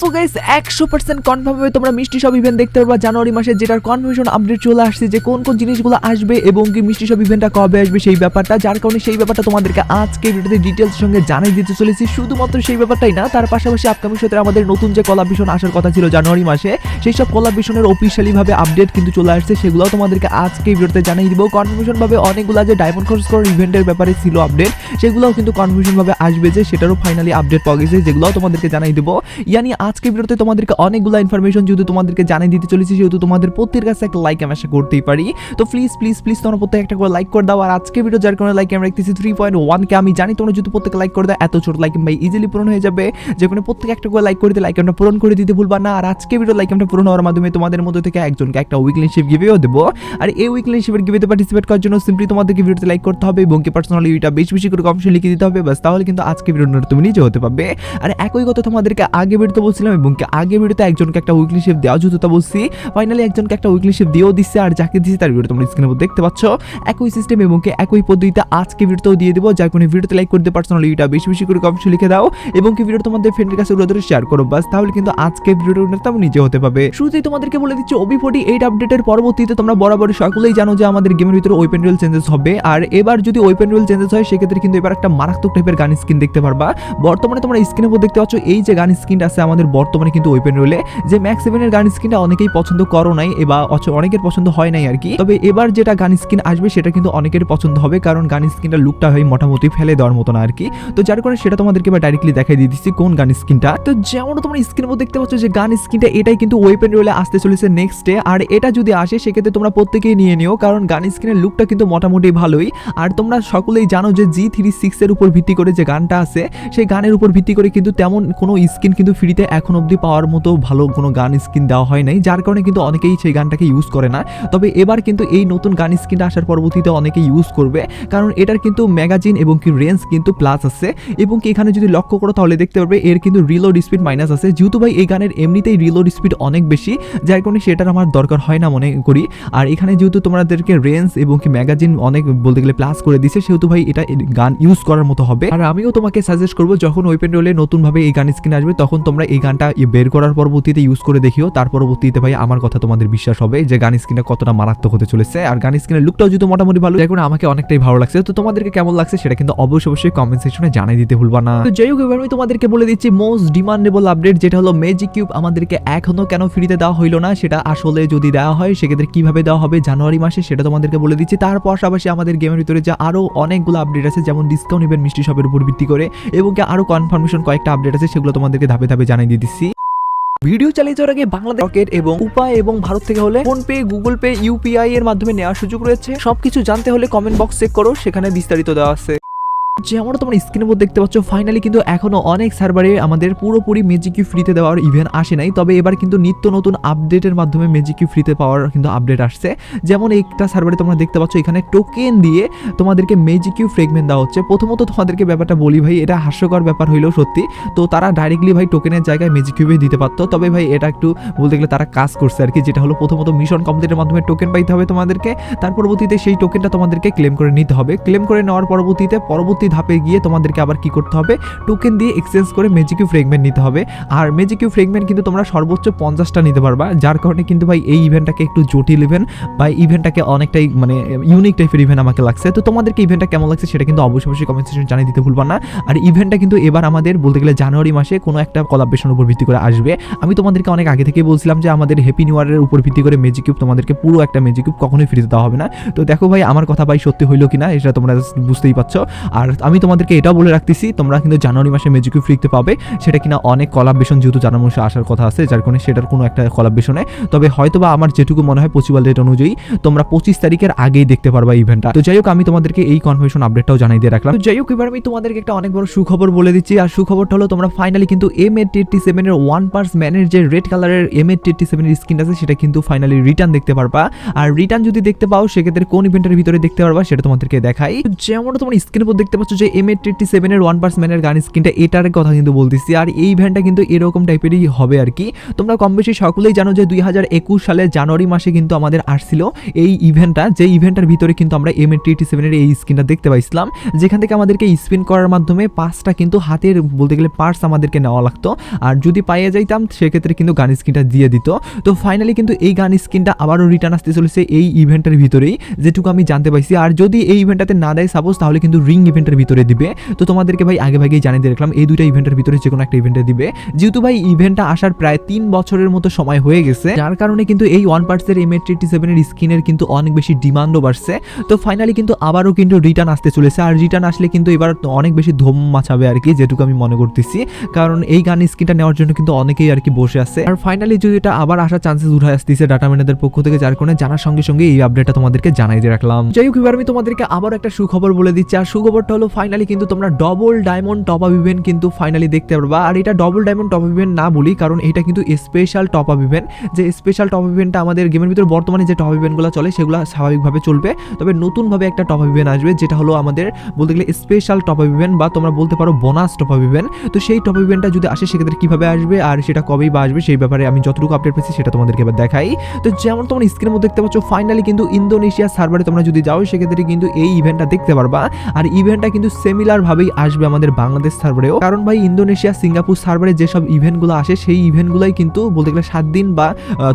So guys একশো percent confirm তোমরা মিষ্টি সব ইভেন্ট দেখতে পারবা। জানুয়ারি মাসে যেটার কনফার্মেশন আপডেট চলে আসছে যে কোন কোন জিনিসগুলো আসবে এবং কি মিষ্টি সব ইভেন্টটা কবে আসবে সেই ব্যাপারটা। যার কারণে সেই ব্যাপারটা তোমাদেরকে আজকে ভিডিওতে ডিটেলস সঙ্গে জানিয়ে দিতে চলেছি। শুধুমাত্র সেই ব্যাপারটাই না, তার পাশাপাশি আপকামিং সাথে আমাদের নতুন যে কলাভিশন আসার কথা ছিল জানুয়ারি মাসে, সেই সব কলাভিশনের অফিসিয়ালি ভাবে আপডেট কিন্তু চলে আসছে। সেগুলো তোমাদেরকে আজকে ভিডিওতে জানিয়ে দিব। কনফার্মেশন ভাবে অনেকগুলো যে ডায়মন্ড খরচ করার ইভেন্টের ব্যাপারে ছিল আপডেট সেগুলোও কিন্তু কনফার্মেশন ভাবে আসবে যে সেটারও ফাইনালি আপডেট পাওয়া গেছে যেগুলো তোমাদেরকে জানাই দেবো। ইয়ানি আজকে ভিডিওতে তোমাদেরকে অনেকগুলো ইনফরমেশন যেহেতু তোমাদেরকে জানিয়ে দিতে চলেছি যেহেতু তোমাদের প্রত্যেকের কাছে একটা লাইক আমি আশা করতেই পারি। তো প্লিজ প্লিজ প্লিজ তোমরা প্রত্যেক একটা করে লাইক করে দাও। আর আজকে ভিডিও যার কারণে লাইক আমি রাখতেছি থ্রি পয়েন্ট ওয়ানকে আমি জানি তোমরা যদি প্রত্যেকে লাইক করে দাও, এত ছোট লাইক ভাই ইজিলি পূরণ হয়ে যাবে। যে কোনো প্রত্যেক একটা করে লাইক করে দিলে লাইক আমরা পূরণ করে দিতে ভুলবা না। আর আজকে ভিডিও লাইক আমরা পূরণ হওয়ার মাধ্যমে তোমাদের মধ্যে থেকে একজনকে একটা উইকলি শিপ গিভেও দেবো। আর এই উইকলি শিপের গিভেতে পার্টিসিপেট করার জন্য সিম্পলি তোমাদেরকে ভিডিওতে লাইক করতে হবে এবং কি পার্সোনালি এটা বেশি বেশি করে কমেন্টে লিখে দিতে হবে। বাস তাহলে কিন্তু আজকে ভিডিওটা তুমি নিজে হতে পারবে। আর একই কথা তোমাদেরকে আগে ভিডিওতে বলছিলাম এবং আগে ভিডিওতে একজনকে একটা উইকলি শিপ দেওয়া যেত তা বলছি ফাইনালি একজনকে একটা উইকলি শিপ দিয়েও দিচ্ছে আর যাকে দিচ্ছে তার ভিডিও তোমরা স্ক্রিনের উপর দেখতে পাচ্ছ। একই সিস্টেম এবং একই পদ্ধতিতে আজকে ভিডিওতেও দিয়ে দেবো। যার কোনো ভিডিওতে লাইক করতে পার্সোনালি এটা বেশি বেশি করে কমেন্টে লিখে দাও এবং কি ভিডিও তোমাদের ফ্রেন্ডের কাছে উড়ে শেয়ার করো। বাস তাহলে কিন্তু আজকে ভিডিওটা তুমি নিজে হতে পারবে শুরুতেই তোমাদেরকে বলে দিচ্ছি ওবি ফোর্টি এইট আপডেটের পরবর্তীতে তোমরা বরাবর সকলেই জানো যে আমাদের গেমের ভিতরে ওয়েপেন রুল চেঞ্জেস হবে। আর এবার যদি ওয়েপেন রুল চেঞ্জেস হয়, সেক্ষেত্রে কিন্তু এবার একটা মারাত্মক টাইপের গান স্কিন দেখতে পারবা। বর্তমানে তোমরা স্ক্রিনের উপর দেখতে পাচ্ছ, এই যে গান স্কিনটা আছে আমাদের বর্তমানে কিন্তু ওয়েপেন রুলে যে ম্যাক্স সেভেনের গান স্কিনটা অনেকেই পছন্দ করো নাই অচ- অনেকের পছন্দ হয় নাই আর কি তবে এবার যেটা গান স্কিন আসবে সেটা কিন্তু অনেকের পছন্দ হবে কারণ গান স্কিনটা লুকটা হয় মোটামুটি ফেলে দেওয়ার মতো না আর কি তো যার কারণে সেটা তোমাদেরকে এবার ডাইরেক্টলি দেখাই দিয়ে দিচ্ছি কোন গান স্কিনটা। তো যেমন তোমরা স্ক্রিনের মধ্যে দেখতে পাচ্ছ যে গান স্কিনটা এটাই কিন্তু ওয়েপেন রোলে আসতে চলেছে নেক্সট ডে আর এটা যদি আসে সেক্ষেত্রে তোমরা প্রত্যেকেই নিয়ে নিও কারণ গান স্ক্রিনের লুকটা কিন্তু মোটামুটি ভালোই। আর তোমরা সকলেই জানো যে জি থ্রি সিক্সের উপর ভিত্তি করে যে গানটা আছে, সেই গানের উপর ভিত্তি করে কিন্তু তেমন কোনো স্কিন কিন্তু ফ্রিতে এখন অবধি পাওয়ার মতো ভালো কোনো গান স্কিন দেওয়া হয় নাই, যার কারণে কিন্তু অনেকেই সেই গানটাকে ইউজ করে না। তবে এবার কিন্তু এই নতুন গান স্কিনটা আসার পরবর্তীতে অনেকে ইউজ করবে, কারণ এটার কিন্তু ম্যাগাজিন এবং কি রেঞ্জ কিন্তু প্লাস আছে। এবং কি এখানে যদি লক্ষ্য করো তাহলে দেখতে পারবে এর কিন্তু রিলোড স্পিড মাইনাস আছে। যেহেতু ভাই এই গানের এমনিতেই রিলোড স্পিড অনেক বেশি, যার কারণে সেটার আমার দরকার হয় না মনে করি। আর এখানে যেহেতু তোমাদেরকে রেঞ্জ এবং কি ম্যাগাজিন অনেক বলতে গেলে প্লাস করে দিছে, সেহেতু ভাই এটা গান ইউজ করার মতো হবে। আর আমিও তোমাকে সাজেস্ট করব, যখন ওয়েপেন রোলে নতুনভাবে এই গান স্কিন আসবে, তখন তোমরা গানটা বের করার পরবর্তীতে ইউজ করে দেখিও। তার পরবর্তীতে ভাই আমার কথা তোমাদের বিশ্বাস হবে যে গান স্কিনটা কতটা মারাত্মক হতে চলেছে। আর গান স্কিনের লুকটাও যদি মোটামুটি ভালো কারণে আমাকে অনেকটাই ভালো লাগছে। তো তোমাদেরকে কেমন লাগছে সেটা কিন্তু অবশ্যই অবশ্যই কমেন্ট সেকশনে জানাই দিতে ভুলবা না। তো যাই হোক, এবার আমি তোমাদেরকে বলে দিচ্ছি মোস্ট ডিমান্ডেবল আপডেট যেটা হলো ম্যাজিক কিউব আমাদেরকে এখনও কেন ফ্রিতে দেওয়া হইল না, সেটা আসলে যদি দেওয়া হয়, সেক্ষেত্রে কীভাবে দেওয়া হবে জানুয়ারি মাসে সেটা তোমাদেরকে বলে দিচ্ছি। তার পাশাপাশি আমাদের গেমের ভিতরে যে আরও অনেকগুলো আপডেট আছে, যেমন ডিসকাউন্ট ইভেন্ট মিষ্টি শপের উপর ভিত্তি করে, এবং আরও কনফার্মেশন কয়েকটা আপডেট আছে, সেগুলো তোমাদেরকে ধাপে ধাপে জানিয়ে দিয়ে দিচ্ছি ভিডিও চালিয়ে যাওয়ার আগে বাংলাদেশ রকেট এবং উপায় এবং ভারত থেকে হলে PhonePe Google Pay UPI এর মাধ্যমে নেওয়ার সুযোগ রয়েছে। সবকিছু জানতে হলে কমেন্ট বক্স চেক করো, সেখানে বিস্তারিত দেওয়া আছে। যেমন তোমরা স্ক্রিনের উপর দেখতে পাচ্ছ ফাইনালি কিন্তু এখনও অনেক সার্ভারে আমাদের পুরোপুরি ম্যাজিকি ফ্রিতে দেওয়ার ইভেন্ট আসে নাই। তবে এবার কিন্তু নিত্য নতুন আপডেটের মাধ্যমে ম্যাজিকি ফ্রিতে পাওয়ার কিন্তু আপডেট আসছে। যেমন একটা সার্ভারে তোমরা দেখতে পাচ্ছ, এখানে টোকেন দিয়ে তোমাদেরকে ম্যাজিকিউ ফ্রেগমেন্ট দেওয়া হচ্ছে। প্রথমত তোমাদেরকে ব্যাপারটা বলি ভাই, এটা হাস্যকর ব্যাপার হইলেও সত্যি। তো তারা ডাইরেক্টলি ভাই টোকেনের জায়গায় ম্যাজিকিউবে দিতে পারতো। তবে ভাই এটা একটু বলতে গেলে তারা কাজ করছে আর কি যেটা হলো প্রথমত মিশন কমপ্লিটের মাধ্যমে টোকেন পাইতে হবে তোমাদেরকে। তার পরবর্তীতে সেই টোকেনটা তোমাদেরকে ক্লেম করে নিতে হবে। ক্লেম করে নেওয়ার পরবর্তীতে, পরবর্তী ধাপে গিয়ে তোমাদেরকে আবার কি করতে হবে? টোকেন দিয়ে এক্সচেঞ্জ করে ম্যাজিকিউ ফ্রেগমেন্ট নিতে হবে। আর মেজিকিউ ফ্রেগমেন্ট কিন্তু তোমরা সর্বোচ্চ পঞ্চাশটা নিতে পারবা। যার কারণে কিন্তু ভাই এই ইভেন্টটাকে একটু জটিল ইভেন্ট বা ইভেন্টটাকে অনেকটাই মানে ইউনিক টাইপের ইভেন্ট আমাকে লাগছে। তো তোমাদেরকে ইভেন্টটা কেমন লাগছে সেটা কিন্তু অবশ্যই অবশ্যই কমেন্ট সেকশন জানিয়ে দিতে ভুলবা না। আর ইভেন্টটা কিন্তু এবার আমাদের বলতে গেলে জানুয়ারি মাসে কোনো একটা কলাবেশনের উপর ভিত্তি করে আসবে। আমি তোমাদেরকে অনেক আগে থেকেই বলছিলাম যে আমাদের হ্যাপি নিউ ইয়ারের উপর ভিত্তি করে ম্যাজিক কিউব তোমাদেরকে পুরো একটা ম্যাজিক কিউব কখনোই ফ্রিতে দেওয়া হবে না। তো দেখো ভাই, আমার কথা ভাই সত্যি হইল কিনা, এটা তোমরা বুঝতেই পারছ। আর আমি তোমাদেরকে এটাও বলে রাখতেছি, তোমরা কিন্তু জানুয়ারি মাসে ম্যাজিক কিউব ফ্রিতে পাবে। সেটা কিনা অনেক কলাবেশন যেহেতু জানুয়ারি মাসে আসার কথা আছে, যার কারণে সেটার কোনো একটা কলাবেশনে তবে হয়তোবা আমার যেটুকু মনে হয় পসিবল ডেট অনুযায়ী তোমরা পঁচিশ তারিখের আগেই দেখতে পারবা ইভেন্টটা তো যাই হোক, আমি তোমাদেরকে এই কনফার্মেশন আপডেটটাও জানিয়ে দিয়ে রাখলাম। তো যাই হোক, এবার আমি তোমাদেরকে একটা অনেক বড় সুখবর বলে দিচ্ছি। আর সুখবরটা হলো, তোমরা ফাইনালি কিন্তু এম এ টি সেভেনের ওয়ান পার্স ম্যানের যে রেড কালারের এম এ টি সেভেনের স্ক্রিন আছে, সেটা কিন্তু ফাইনালি রিটার্ন দেখতে পারবা। আর রিটার্ন যদি দেখতে পাও, সেক্ষেত্রে কোন ইভেন্টের ভিতরে দেখতে পারবা, সেটা তোমাদেরকে দেখাই। যেমন তোমরা স্ক্রিনের উপর দেখতে পাচ্ছ যে এম এইট এইটটি সেভেনের ওয়ান পার্স ম্যানের গান স্কিনটা এটার কথা কিন্তু বলতেছি। আর এই ইভেন্টটা কিন্তু এরকম টাইপেরই হবে আর কি। তোমরা কম বেশি সকলেই জানো যে দুই হাজার একুশ সালে জানুয়ারি মাসে কিন্তু আমাদের আসছিল এই ইভেন্টটা যে ইভেন্টটার ভিতরে কিন্তু আমরা এম এইট এইটটি সেভেনের এই স্কিনটা দেখতে পাইছিলাম। যেখান থেকে আমাদেরকে স্পিন করার মাধ্যমে পাঁচটা কিন্তু হাতের বলতে গেলে পার্টস আমাদেরকে নেওয়া লাগতো। আর যদি পাইয়ে যাইতাম, সেক্ষেত্রে কিন্তু গান স্কিনটা দিয়ে দিত। তো ফাইনালি কিন্তু এই গান স্কিনটা আবারও রিটার্ন আসতে চলেছে এই ইভেন্টের ভিতরেই, যেটুকু আমি জানতে পাইছি। আর যদি এই ইভেন্টটাতে না দেয় সাপোজ তাহলে কিন্তু রিং ইভেন্টের ভিতরে দিবে। তো তোমাদেরকে ভাই আগে ভাগেই জানিয়ে দিয়ে রাখলাম, এই দুইটা ইভেন্টের ভিতরে যে কোনো একটা ইভেন্টে দিবে। যেহেতু ভাই ইভেন্টটা আসার প্রায় তিন বছরের মতো সময় হয়ে গেছে, যার কারণে কিন্তু এই ওয়ান পার্টসের এম এইট সেভেনের স্কিনের কিন্তু অনেক বেশি ডিমান্ডও বাড়ছে। তো ফাইনালি কিন্তু আবারও কিন্তু রিটার্ন আসতে চলেছে, আর রিটার্ন আসলে কিন্তু এবার অনেক বেশি ধুম মাছাবে আর কি, যেটুকু আমি মনে করতেছি। কারণ এই গান স্কিনটা নেওয়ার জন্য কিন্তু অনেকেই আর কি বসে আছে। আর ফাইনালি যদি এটা আবার আসার চান্সেস উঠে আসতেছে ডাটা ম্যানেজার পক্ষ থেকে, যার কারণে জানার সঙ্গে সঙ্গে এই আপডেটটা তোমাদেরকে জানাই দিয়ে রাখলাম। যাই হোক, এবার আমি তোমাদেরকে আবার একটা সুখবর বলে দিচ্ছি। আর সুখবরটা হলো ফাইনালি কিন্তু তোমরা double diamond top up event কিন্তু ফাইনালি দেখতে পারবা। আর এটা double diamond top up event না বলি, কারণ এটা কিন্তু স্পেশাল টপ আপ ইভেন্ট যে স্পেশাল টপ আপ ইভেন্টটা আমাদের গেমের ভিতরে বর্তমানে যে টপ ইভেন্টগুলো চলে, সেগুলো স্বাভাবিকভাবে চলবে। তবে নতুনভাবে একটা টপ আপ ইভেন্ট আসবে, যেটা হলো আমাদের বলতে গেলে স্পেশাল টপ আপ ইভেন্ট বা তোমরা বলতে পারো বোনাস টপ আপ ইভেন্ট তো সেই টপ ইভেন্টটা যদি আসে, সেক্ষেত্রে কীভাবে আসবে আর সেটা কবেই বা আসবে, সেই ব্যাপারে আমি যতটুকু আপডেট পেয়েছি, সেটা তোমাদেরকে এবার দেখাই। তো যেমন তোমরা স্ক্রিনের মধ্যে দেখতে পাচ্ছ ফাইনালি কিন্তু ইন্দোনেশিয়া সার্ভারে তোমরা যদি যাও, সেক্ষেত্রে কিন্তু এই ইভেন্টটা দেখতে পারবা। আর ইভেন্টটা কিন্তু সিমিলার ভাবেই আসবে আমাদের বাংলাদেশ সার্ভারেও। কারণ ভাই, ইন্দোনেশিয়া, সিঙ্গাপুর সার্ভারে যেসব ইভেন্টগুলো আসে, সেই ইভেন্টগুলোই কিন্তু বলতে গেলে সাত দিন বা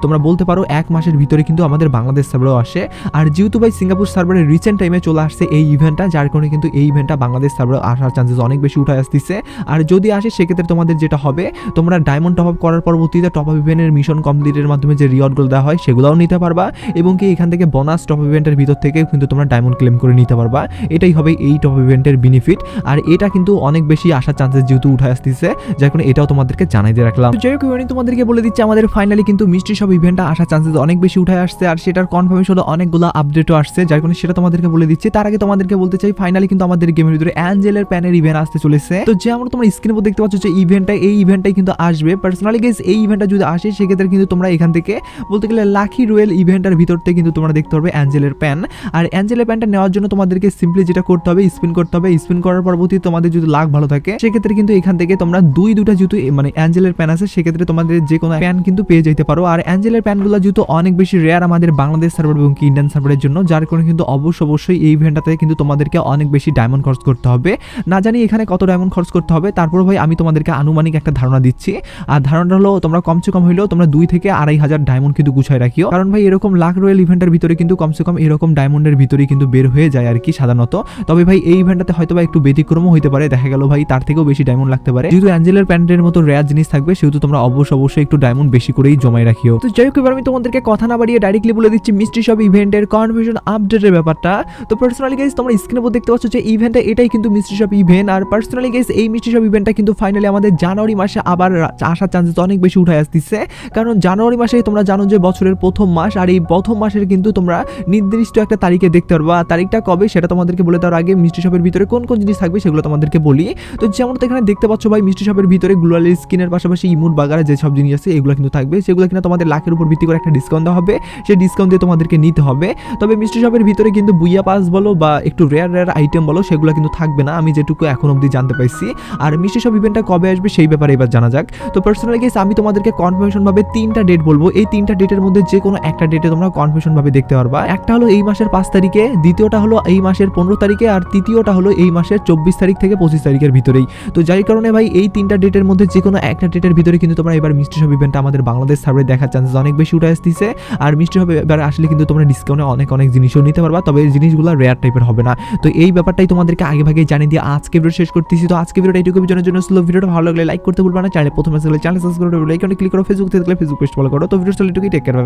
তোমরা বলতে পারো এক মাসের ভিতরে কিন্তু আমাদের বাংলাদেশ সার্ভারেও আসে। আর যেহেতু ভাই, সিঙ্গাপুর সার্ভারে রিসেন্ট টাইমে চলে আসছে এই ইভেন্টটা যার কারণে কিন্তু এই ইভেন্টটা বাংলাদেশ সার্ভারে আসার চান্সেস অনেক বেশি উঠে আসতেছে। আর যদি আসে, সেক্ষেত্রে তোমাদের যেটা হবে, তোমরা ডায়মন্ড টপ আপ করার পরবর্তীতে টপ আপ ইভেন্টের মিশন কমপ্লিটের মাধ্যমে যে রিওয়ার্ডগুলো দেওয়া হয়, সেগুলোও নিতে পারবা। এবং কি এখান থেকে বোনাস টপ ইভেন্টের ভিতর থেকে কিন্তু তোমরা ডায়মন্ড ক্লেম করে নিতে পারবা। এটাই হবে এই টপ ইভেন্টের বেনিফিট আর এটা কিন্তু অনেক বেশি আসার চান্সেস যেহেতু উঠে আসতেছে, যার কারণে এটাও তোমাদেরকে জানাই দিয়ে রাখলাম। যাই হোক তোমাদেরকে বলে দিচ্ছি, আমাদের ফাইনালি কিন্তু মিষ্টি সব ইভেন্টটা আসার চান্সেস অনেক বেশি উঠে আসছে, আর সেটার কনফার্মেশন অনেকগুলো আপডেটও আসছে, যার কারণে সেটা তোমাদেরকে বলে দিচ্ছি। তার আগে তোমাদেরকে বলতে চাই ফাইনালি কিন্তু আমাদের গেমের ভিতরে অ্যাঞ্জেলের প্যানের ইভেন্ট আসতে চলেছে। তো যে আমরা তোমার স্ক্রিনের উপর দেখতে পাচ্ছ যে ইভেন্টটা এই ইভেন্টটাই কিন্তু আসবে। পার্সোনালি গেস এই ইভেন্টটা যদি আসে, সেক্ষেত্রে কিন্তু তোমরা এখান থেকে, বলতে গেলে লাখি রয়েল ইভেন্টের ভিতর থেকে কিন্তু তোমরা দেখতে পারবে অ্যাঞ্জেলের প্যান আর অ্যাঞ্জেলের প্যানটা নেওয়ার জন্য তোমাদেরকে সিম্পলি যেটা করতে হবে স্পিন করতে হবে স্পিন করার পরবর্তী তোমাদের যদি লাখ ভালো থাকে, সেক্ষেত্রে কিন্তু এখান থেকে তোমরা দুই দুটা যেহেতু মানে অ্যাঞ্জেলের প্যান আছে, সেক্ষেত্রে তোমাদের যে কোনো প্যান কিন্তু পেয়ে যেতে পারো। আর অ্যাঞ্জেলের প্যানগুলো যেহেতু অনেক বেশি রেয়ার আমাদের বাংলাদেশ সার্ভার এবং কি ইন্ডিয়ান সার্ভারের জন্য, যার কারণে কিন্তু অবশ্য অবশ্যই এই ইভেন্টটাতে কিন্তু তোমাদেরকে অনেক বেশি ডায়মন্ড খরচ করতে হবে। না জানি এখানে কত ডায়মন্ড খরচ করতে হবে, তারপর ভাই আমি তোমাদেরকে আনুমানিক একটা ধারণা দিচ্ছি। আর ধারণাটা হলো, তোমরা কমসে কম হইলেও তোমরা দুই থেকে আড়াই হাজার ডায়মন্ড কিন্তু গুছায় রাখিও। কারণ ভাই এরকম লাখ রয়েল ইভেন্টের ভিতরে কিন্তু কমসে কম এরকম ডায়মন্ডের ভিতরেই কিন্তু বের হয়ে যায় আর কি সাধারণত। তবে ভাই এই ইভেন্টটাতে হয়তো বা একটু ব্যতিক্রমও হতে পারে, দেখা গেল ভাই তার থেকেও বেশি ডায়মন্ড লাগতে পারে। যেহেতু অ্যাঞ্জেলের প্যান্টের মতো রেয়ার জিনিস থাকবে, সেহেতু তোমরা অবশ্য অবশ্যই একটু ডায়মন্ড বেশি করেই জমাই রাখিও। তো যাই হোক, এবার আমি তোমাদেরকে কথা না বাড়িয়ে ডাইরেক্টলি বলে দিচ্ছি মিস্ট্রি সব ইভেন্টের কনফিউশন আপডেটের ব্যাপারটা। তো পার্সোনালি গাইজ তোমরা স্ক্রিনের উপর দেখতে পাচ্ছ যে ইভেন্টটা এটাই কিন্তু মিস্ট্রি শপ ইভেন্ট আর পার্সোনালি গাইজ এই মিস্ট্রি শপ ইভেন্টটা কিন্তু ফাইনালি আমাদের জানুয়ারি মাসে আবার আসার চান্সেস অনেক বেশি উঠে আসতেছে। কারণ জানুয়ারি মাসে তোমরা জানো যে বছরের প্রথম মাস, আর এই প্রথম মাসের কিন্তু তোমরা নির্দিষ্ট একটা তারিখে দেখতে পারবা। তারিখটা কবে সেটা তোমাদেরকে বলে দেওয়ার আগে মিষ্টি শপের ভিতরে কোন কোন জিনিস থাকবে সেগুলো তোমাদেরকে বলি। তো যেমন তো এখানে দেখতে পাচ্ছ ভাই, মিষ্টি শপের ভিতরে গ্লোয়াল স্কিনের পাশাপাশি ইমুট বাগারে যেসব জিনিস আছে, এগুলো কিন্তু থাকবে। সেগুলো কিনা তোমাদের লাখের উপর ভিত্তি করে একটা ডিসকাউন্ট দেওয়া হবে। সেই ডিসকাউন্ট দিয়ে তোমাদেরকে নিতে হবে। তবে মিষ্টি শপের ভিতরে কিন্তু বুইয়া পাস বলো বা একটু রেয়ার রেয়ার আইটেম বলো, সেগুলো কিন্তু থাকবে না। আমি যেটুকু এখন অবধি জানতে পাইছি। আর মিষ্টি শপ ইভেন্টটা কবে আসবে সেই ব্যাপারে এবার জানা যাক। তো পার্সোনালি গেস আমি তোমাদেরকে কনফার্মেশন ভাবে তিনটা ডেট বলব। এই তিনটা ডেটের মধ্যে যে কোনো একটা ডেটে তোমরা কনফার্মেশন ভাবে দেখতে পারবা। একটা হলো এই মাসের পাঁচ তারিখে, দ্বিতীয়টা হলো এই মাসের পনেরো তারিখে, আর তৃতীয়টা হলো এই মাসের চব্বিশ তারিখ থেকে পঁচিশ তারিখের ভিতরেই। তো যাই কারণে ভাই, এই তিনটা ডেটের মধ্যে যে কোনো একটা ডেটের ভিতরে কিন্তু তোমরা এবার মিষ্টি সব ইভেন্টটা আমাদের বাংলাদেশ সার্ভে দেখার চান্সেস অনেক বেশি উঠে আসতেছে। আর মিষ্টি শপ এবার আসলে কিন্তু তোমরা ডিসকাউন্টে অনেক অনেক জিনিসও নিতে পারবা, তবে এই জিনিসগুলো রেয়ার টাইপের হবে না। তো এই ব্যাপারটাই তোমাদেরকে আগে ভাগে জানিয়ে দিয়ে আজকে ভিডিও শেষ করতেছি। তো আজকে ভিডিওটা এইটুকু জানার জন্য স্লো ভিডিওটা ভালো লাগলে লাইক করতে ভুলবা না। চ্যানেল প্রথমে চ্যানেল সাবস্ক্রাইব করে লাইক ক্লিক করো। ফেসবুক থেকে ফেসবুক পেজ ফলো করো। তো ভিডিও চলে টেক কেয়ার